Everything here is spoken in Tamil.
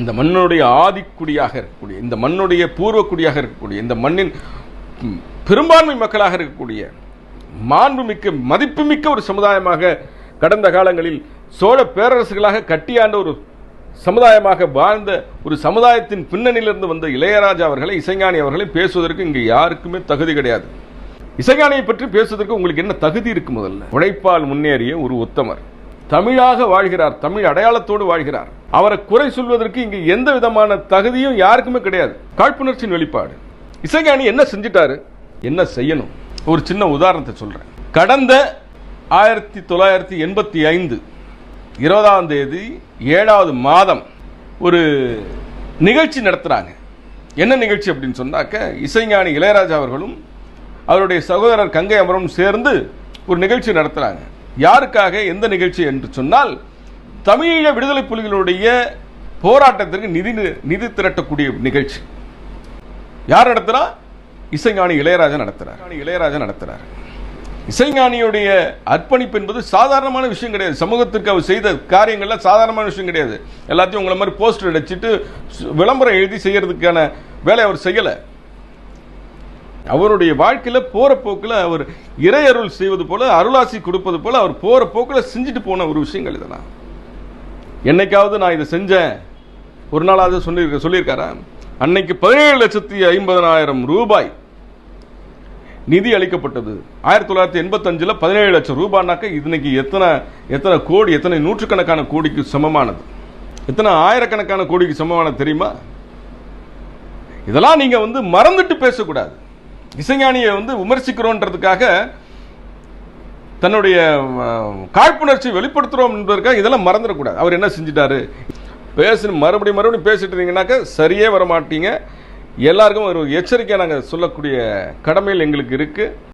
இந்த மண்ணுடைய ஆதிக்குடியாக இருக்கக்கூடிய இந்த மண்ணுடைய பூர்வக்குடியாக இருக்கக்கூடிய இந்த மண்ணின் பெரும்பான்மை மக்களாக இருக்கக்கூடிய மாண்புமிக்க மதிப்புமிக்க ஒரு சமுதாயமாக கடந்த காலங்களில் சோழ பேரரசுகளாக கட்டியாண்ட ஒரு சமுதாயமாக வாழ்ந்த ஒரு சமுதாயத்தின் பின்னணியிலிருந்து வந்த இளையராஜா அவர்களை இசைஞானி அவர்களை பேசுவதற்கு இங்கே யாருக்குமே தகுதி கிடையாது. இசைஞானியை பற்றி பேசுவதற்கு உங்களுக்கு என்ன தகுதி இருக்கு முதல்ல? உழைப்பால் முன்னேறிய ஒரு உத்தமர். தமிழாக வாழ்கிறார் தமிழ் அடையாளத்தோடு வாழ்கிறார். அவரை குறை சொல்வதற்கு இங்கு எந்த விதமான தகுதியும் யாருக்குமே கிடையாது. காழ்ப்புணர்ச்சியின் வெளிப்பாடு. இசைஞானி என்ன செஞ்சிட்டாரு? என்ன செய்யணும்? ஒரு சின்ன உதாரணத்தை சொல்றேன். கடந்த ஆயிரத்தி தொள்ளாயிரத்தி எண்பத்தி ஐந்து இருபதாம் தேதி ஏழாவது மாதம் ஒரு நிகழ்ச்சி நடத்துகிறாங்க என்ன நிகழ்ச்சி அப்படின்னு சொன்னாக்க இசைஞானி இளையராஜா அவர்களும் அவருடைய சகோதரர் கங்கை அமரும் சேர்ந்து ஒரு நிகழ்ச்சி நடத்துகிறாங்க யாருக்காக எந்த நிகழ்ச்சி என்று சொன்னால் தமிழீழ விடுதலை புலிகளுடைய போராட்டத்திற்கு நிதி நிதி திரட்டக்கூடிய நிகழ்ச்சி. யார் நடத்துகிறா இசைஞானி இளையராஜா நடத்துகிறார் இளையராஜா நடத்துகிறார் இசைஞானியுடைய அர்ப்பணிப்பு என்பது சாதாரணமான விஷயம் கிடையாது. சமூகத்திற்கு அவர் செய்த காரியங்கள்லாம் சாதாரணமான விஷயம் கிடையாது. எல்லாத்தையும் உங்களை மாதிரி போஸ்டர் அடிச்சிட்டு சு- விளம்பரம் எழுதி செய்யறதுக்கான வேலையை அவர் செய்யலை. அவருடைய வாழ்க்கையில் போகிற போக்கில் அவர் இறையருள் செய்வது போல அருளாசி கொடுப்பது போல அவர் போகிற போக்கில் செஞ்சுட்டு போன ஒரு விஷயங்கள் இதெல்லாம். என்னைக்காவது நான் இதை செஞ்சேன். ஒரு நாளாவது சொல்லியிருக்க சொல்லியிருக்காரா? அன்னைக்கு பதினேழு லட்சத்தி ஐம்பதனாயிரம் ரூபாய் நிதி அளிக்கப்பட்டது. ஆயிரத்தி தொள்ளாயிரத்தி எண்பத்தஞ்சில் பதினேழு லட்சம் ரூபாய்னாக்க இன்னைக்கு எத்தனை எத்தனை கோடி எத்தனை நூற்றுக்கணக்கான கோடிக்கு சமமானது? எத்தனை ஆயிரக்கணக்கான கோடிக்கு சமமானது தெரியுமா? இதெல்லாம் நீங்கள் வந்து மறந்துட்டு பேசக்கூடாது. இசைஞானியை வந்து விமர்சிக்கிறோன்றதுக்காக தன்னுடைய காழ்ப்புணர்ச்சி வெளிப்படுத்துகிறோம் என்பதற்காக இதெல்லாம் மறந்துடக்கூடாது. அவர் என்ன செஞ்சிட்டாரு? பேசணும் மறுபடியும் மறுபடியும் பேசிட்டு இருந்தீங்கன்னாக்க சரியே வர மாட்டீங்க எல்லாருக்கும் ஒரு எச்சரிக்கை நாங்கள் சொல்லக்கூடிய கடமையில் எங்களுக்கு இருக்குது